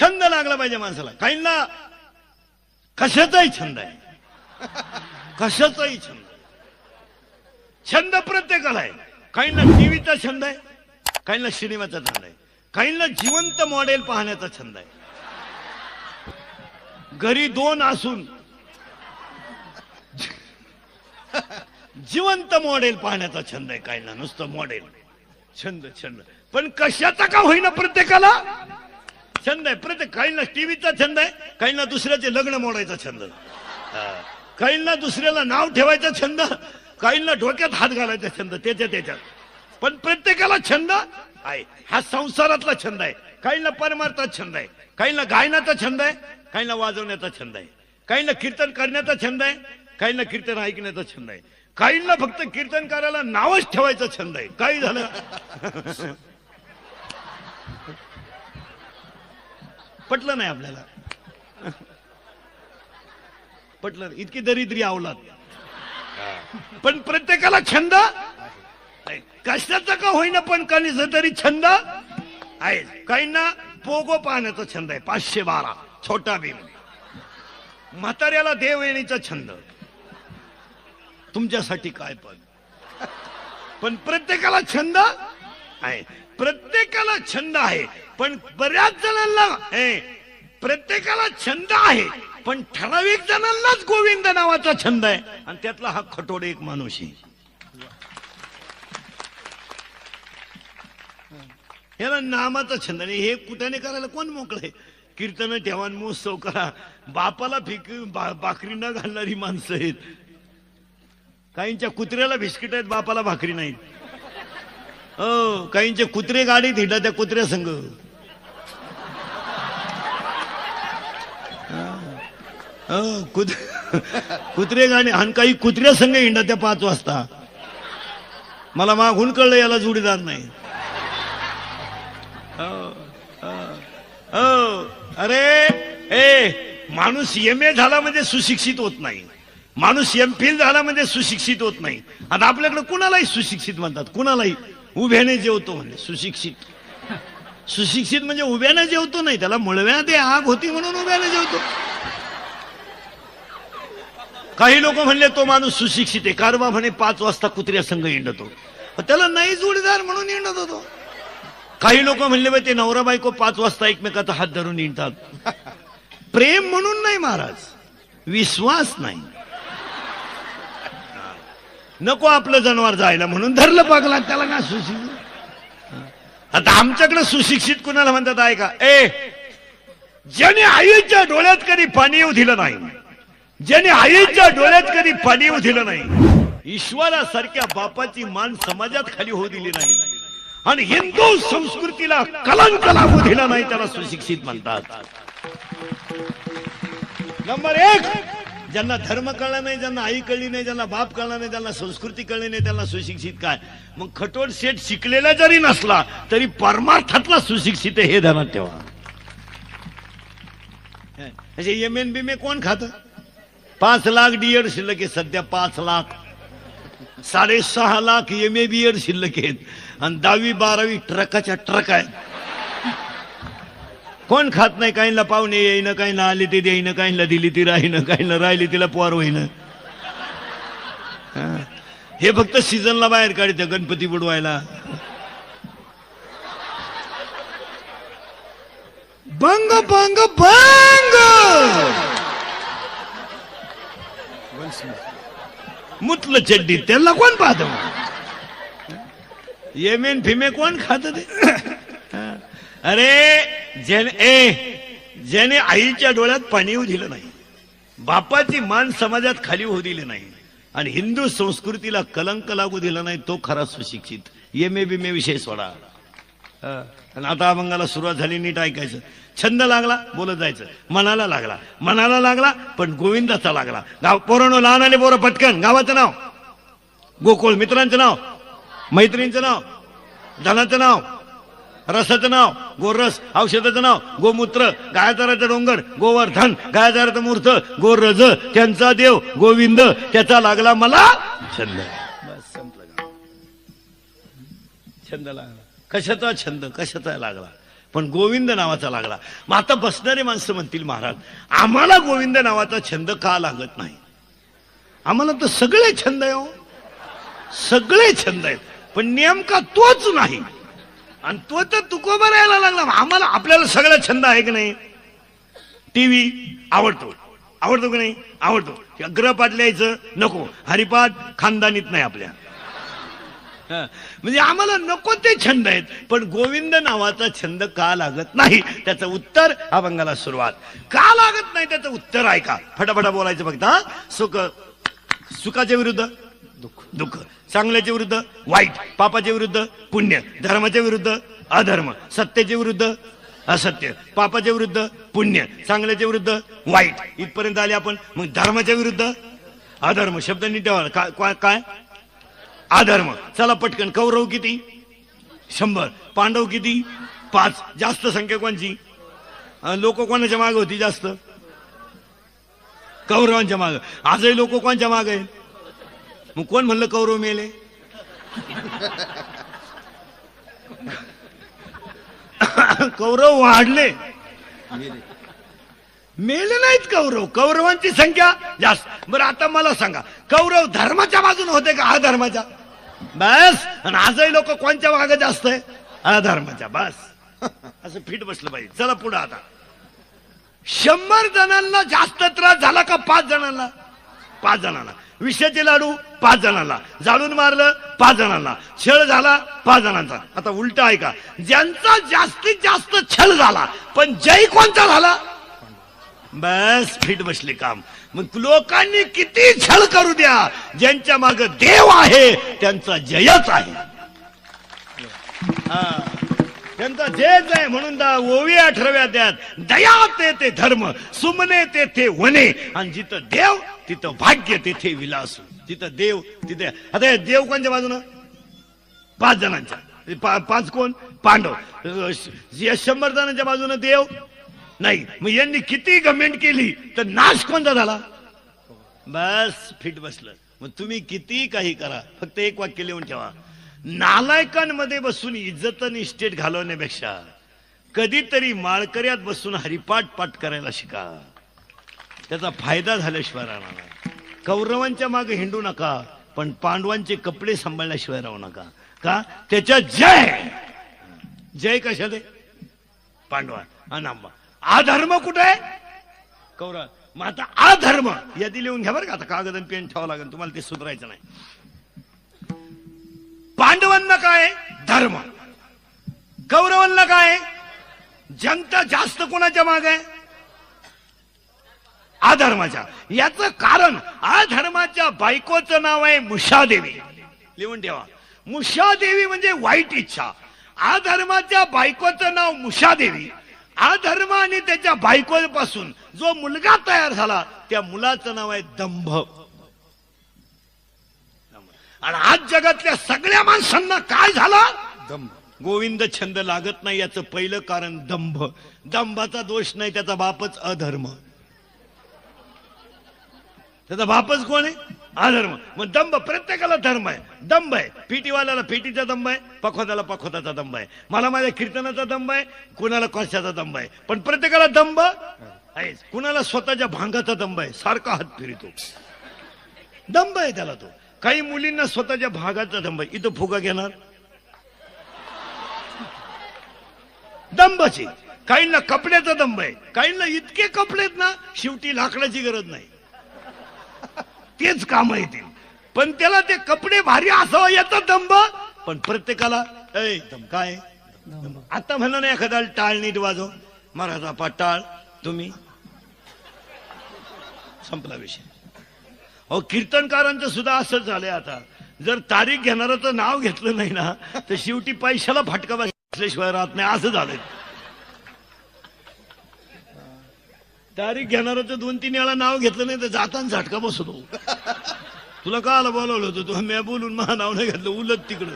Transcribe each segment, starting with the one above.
छंद लागला पाहिजे माणसाला. काहींना कशाचाही छंद आहे. कशाचाही छंद छंद प्रत्येकाला आहे. काहींना टीव्हीचा छंद आहे काहींना सिनेमाचा छंद आहे. काहींना जिवंत मॉडेल पाहण्याचा छंद आहे. घरी दोन असून जिवंत मॉडेल पाहण्याचा छंद आहे काहींना. नुसतं मॉडेल. छंद छंद. पण कशाचा का होईना प्रत्येकाला? छंद आहे. प्रत्येक काहींना टीव्हीचा छंद आहे काहींना दुसऱ्याचे लग्न मोडायचा छंद. काहींना दुसऱ्याला नाव ठेवायचा छंद काहींना डोक्यात हात घालायचा छंद त्याच्या त्याच्यात. पण प्रत्येकाला छंद आहे. हा संसारातला छंद आहे. काहींना परमार्थात छंद आहे. काहींना गायनाचा छंद आहे. काहींना वाजवण्याचा छंद आहे. काहींना कीर्तन करण्याचा छंद आहे. काहींना कीर्तन ऐकण्याचा छंद आहे. काहींना फक्त कीर्तन करायला नावच ठेवायचा छंद आहे. काही झालं? पटलं नाही आपल्याला. पटलं इतकी दरिद्री आवलात पण प्रत्येकाला छंद? कशाचा का होईना पण काहीच तरी छंद? आहे. काहींना पोगो पाहण्याचा छंद आहे. पाचशे बारा. छोटा भीम. म्हाताऱ्याला देव येण्याचा छंद. तुमच्यासाठी काय पण. पण प्रत्येकाला छंद? आहे. प्रत्येकाला छंद आहे. पण बऱ्याच जणांना हे, प्रत्येकाला छंद आहे पण ठराविक जणांनाच गोविंद नावाचा छंद आहे. आणि त्यातला हा खटोडे एक माणूस आहे याला नामाचा छंद नाही हे कुठ्याने करायला कोण मोकळे? कीर्तन ठेवा आणि महोत्सव करा. बापाला फिक बा, भाकरी न घालणारी माणसं आहेत. काहींच्या कुत्र्याला बिस्किट आहेत बापाला भाकरी नाहीत. हो काहींचे कुत्रे गाडीत हिंडा त्या कुत्र्या संघ कुत कुत्रे गाणे आणि काही कुत्र्या संघ हिंडा त्या पाच वाजता. मला मागून कळलं याला जोडीदार नाही. हो, हो, हो. अरे ए माणूस एम ए झाला म्हणजे सुशिक्षित होत नाही. माणूस एम फिल झाला म्हणजे सुशिक्षित होत नाही. आता आपल्याकडे कुणालाही सुशिक्षित म्हणतात? कुणालाही? उभ्याने जेवतो म्हणजे सुशिक्षित. सुशिक्षित म्हणजे उभ्याने जेवतो नाही त्याला मुळव्यात ते आग होती म्हणून उभ्याने जेवतो. काही लोक म्हणले तो माणूस सुशिक्षित आहे. कारवा म्हणे पाच वाजता कुत्र्या संघ हिंडतो त्याला नाही जोडीदार म्हणून हिंडत होतो. काही लोक म्हणले बा ते नवरा बायको पाच वाजता एकमेकाचा हात धरून हिंडतात प्रेम म्हणून नाही महाराज. विश्वास नाही. नको आपलं जनावर जायला म्हणून धरलं पागला त्याला का सुशिक्षित. आता आमच्याकडे सुशिक्षित कुणाला म्हणतात आहे का ए ज्याने आईच्या डोळ्यात कधी पाणी येऊ दिलं नाही ज्याने आईच्या डोळ्यात कधी पाणी येऊ दिलं नाही. ईश्वरासारख्या बापाची मान समाजात खाली होऊ दिली नाही. आणि हिंदू संस्कृतीला कलंक लागू दिला नाही त्याला सुशिक्षित म्हणतात. नंबर एक ज्यांना धर्म कळला नाही ज्यांना आई कळली नाही ज्यांना बाप कळला नाही ज्यांना संस्कृती कळली नाही त्यांना सुशिक्षित काय? मग खटोट सेठ शिकलेला जरी नसला तरी परमार्थातला सुशिक्षित आहे हे ध्यानात ठेवा. एम एन बीमे कोण खातं? पाच लाख डीएड शिल्लक आहे सध्या पाच लाख। साडेसहा lakh M A B Ed शिल्लक आहेत आणि दहावी बारावी ट्रकाच्या ट्रक आहेत कोण खात नाही काहींना पाहुणे येईन काहींना आली ते देईन काहींना दिली ती राहीन काहींना राहिली तिला पोर होईन हे। फक्त सीझनला बाहेर काढते गणपती बुडवायला बंग बंग बंग! मुतलं चड्डी त्याला कोण पाहत येमेन फिमे कोण खात ते? अरे ज्याने ए ज्याने आईच्या डोळ्यात पाणी येऊ दिलं नाही बापाची मान समाजात खाली होऊ दिली नाही आणि हिंदू संस्कृतीला कलंक लागू दिला नाही तो खरा सुशिक्षित. येमे बिमे विषय सोडा. आणि आता अभंगाला सुरुवात झाली नीट ऐकायचं. छंद लागला बोलत जायचं. मनाला लागला. मनाला लागला पण गोविंदाचा लागला. गाव पोरांनो लहान आणि पोरं पटकन. गावाचं नाव? गोकुळ. मित्रांचं नाव? मैत्रिणींचं नाव? धनाचं नाव? रसाचं नाव? गोरस. औषधाचं नाव? गोमूत्र. गायाचाराचं डोंगर. गोवर्धन. गायाचाराचं मूर्त. गोरज. त्यांचा देव. गोविंद. त्याचा लागला मला छंद. बस संपलं छंद लागला. कशाचा छंद कशाचा लागला? पण गोविंद नावाचा लागला. मग आता बसणारे माणसं म्हणतील महाराज आम्हाला गोविंद नावाचा छंद का लागत नाही? आम्हाला तर सगळे छंद आहे हो. सगळे छंद आहेत. पण नेमका तोच नाही. आणि तो तर तुकोबा राहायला लागला. आम्हाला आपल्याला सगळा छंद आहे की नाही? टीव्ही आवडतो. आवडतो की नाही? आवडतो. ग्रहपाठ लिहायचं नको. हरिपाठ खानदानीत नाही आपल्या. म्हणजे आम्हाला नको ते छंद आहेत. पण गोविंद नावाचा छंद का लागत नाही? त्याचं उत्तर अभंगाला सुरुवात. का लागत नाही त्याचं उत्तर ऐका. फटाफटा बोलायचं फक्त हा. सुख सुखाच्या विरुद्ध दुःख. दुःख. चांगल्याच्या विरुद्ध वाईट. पापाच्या विरुद्ध पुण्य. धर्माच्या विरुद्ध अधर्म. सत्याच्या विरुद्ध असत्य. पापाच्या विरुद्ध पुण्य. चांगल्याच्या विरुद्ध वाईट. इथपर्यंत आले आपण. मग धर्माच्या विरुद्ध अधर्म. शब्द नीट ठेवा. काय- काय? अधर्म चला पटकन कौरव किती? शंभर. पांडव किती? पाच. जास्त संख्या कोणची? लोक कोणाच्या मागे होती जास्त? कौरवांच्या मागे. आजही लोक कोणच्या मागे आहेत? मग कोण म्हणलं कौरव मेले? कौरव वाढले. मेले नाहीत कौरव. कौरवांची संख्या जास्त. बरं आता मला सांगा. कौरव धर्माच्या बाजून होते का अधर्माच्या? बस. आणि आजही लोक कोणच्या मागे जास्त आहे? अधर्माच्या बस. असं फिट बसलं पाहिजे. चला पुढे आता. शंभर जणांना जास्त त्रास झाला का पाच जणांना? पाच जणांना. विषयाचे लाडू पाच जणांना. जाळून मारलं पाच जणांना. छळ झाला पाच जणांचा. आता उलट आहे का ज्यांचा जास्तीत जास्त छळ झाला पण जय कोणता झाला? बस फिट बसले काम. मग लोकांनी किती छळ करू द्या. ज्यांच्या माग देव आहे त्यांचा जयच आहे. त्यांचा जयच आहे म्हणून दा ओवी अठराव्या द्यात. दया ते ते धर्म सुमने ते ते वने. आणि जिथं देव तिथं भाग्य तेथे विलास. जिथं देव तिथे आता देव कोणच्या बाजूनं? पाच जणांच्या. पा- पाच कोण? पांडव. शंभर जणांच्या बाजूनं देव नाही मग यांनी किती गमेंट केली तर नाश कोणता झाला? बस फिट बसलं. मग तुम्ही किती काही करा फक्त एक वाक्य लिहून ठेवा. नालायकांमध्ये बसून इज्जत आणि इस्टेट घालवण्यापेक्षा कधीतरी माळकऱ्यात बसून हरिपाठ पाठ करायला शिका. त्याचा फायदा झाल्याशिवाय राहणार. कौरवांच्या मागे हिंडू नका पण पांडवांचे कपडे सांभाळल्याशिवाय राहू नका. का? त्याच्या जय! जय कशाले? पांडवा अनांबा. अधर्म कुठे? आहे कौरव मग आता अधर्म. यादी लिहून घ्या बरं का. आता कागद आणि पेन ठेवावं लागेल. तुम्हाला ते सुधारायचं नाही. पांडवांना काय? धर्म. कौरवांना काय? जनता जास्त कोणाच्या माग? आहे अधर्माच्या. याचं कारण अधर्माच्या बायकोचं नाव आहे मुषादेवी. लिहून ठेवा. मुषादेवी म्हणजे वाईट इच्छा. अधर्माच्या बायकोचं नाव मुषादेवी. अधर्म आणि त्याच्या बायकोपासून जो मुलगा तयार झाला त्या मुलाचं नाव आहे दंभ. आणि आज जगातल्या सगळ्या माणसांना काय झाला? दम गोविंद छंद लागत नाही याचं पहिलं कारण दंभ. दंभाचा दोष नाही त्याचा बापच अधर्म. त्याचा बापच कोण आहे? अधर्म. मग दंभ प्रत्येकाला धर्म आहे. दंभ आहे. पेटीवाल्याला पेटीचा दंभ आहे पखोताला पखोताचा दंभ आहे. मला माझ्या कीर्तनाचा दंभ आहे कुणाला कशाचा दंभ आहे. पण प्रत्येकाला दंभ आहे कुणाला स्वतःच्या भांगाचा दंभ आहे? सारखा हात फिरतो. दंभ आहे त्याला तो. काही मुलींना स्वतःच्या भागाचा दंभ आहे. इथं फुगा घेणार? दंभची. काहींना कपड्याचा दंभ आहे. काहींना इतके कपडे आहेत ना शेवटी लाकडाची गरज नाही. तेच काम येतील. पण त्याला ते कपडे भारी असावं याचा दंभ. पण प्रत्येकाला काय? आता म्हणा ना एखादा टाळ नीट वाजव. महाराजा टाळ. तुम्ही? संपला विषय. अहो कीर्तनकारांचं सुद्धा असंच झालंय आता. जर तारीख घेणाराचं नाव घेतलं नाही ना तर शेवटी पैशाला फटका बसल्याशिवाय राहत नाही. असं झालंय. तारीख घेणाराचं दोन तीन वेळा नाव घेतलं नाही तर जाताना झटका बसतो. तुला काल बोलवलं होतं? तू मी बोलून मला नाव नाही घेतलं उलट तिकडं.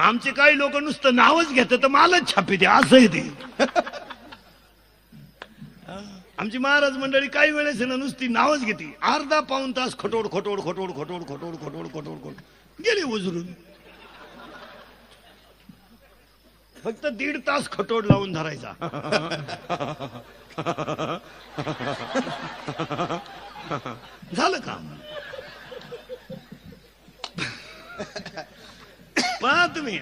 आमचे काही लोक नुसतं नावच घेत तर मालच छापी ते असं आहे ते आमची महाराज मंडळी काही वेळेस आहे ना नुसती नावच घेते. अर्धा पाऊन तास खटोड खटोड खटोड खटोड खटोड खटोड खटोड खटोड. गेले उजरून. फक्त दीड तास खटोड लावून धरायचा. झालं काम. पहा तुम्ही.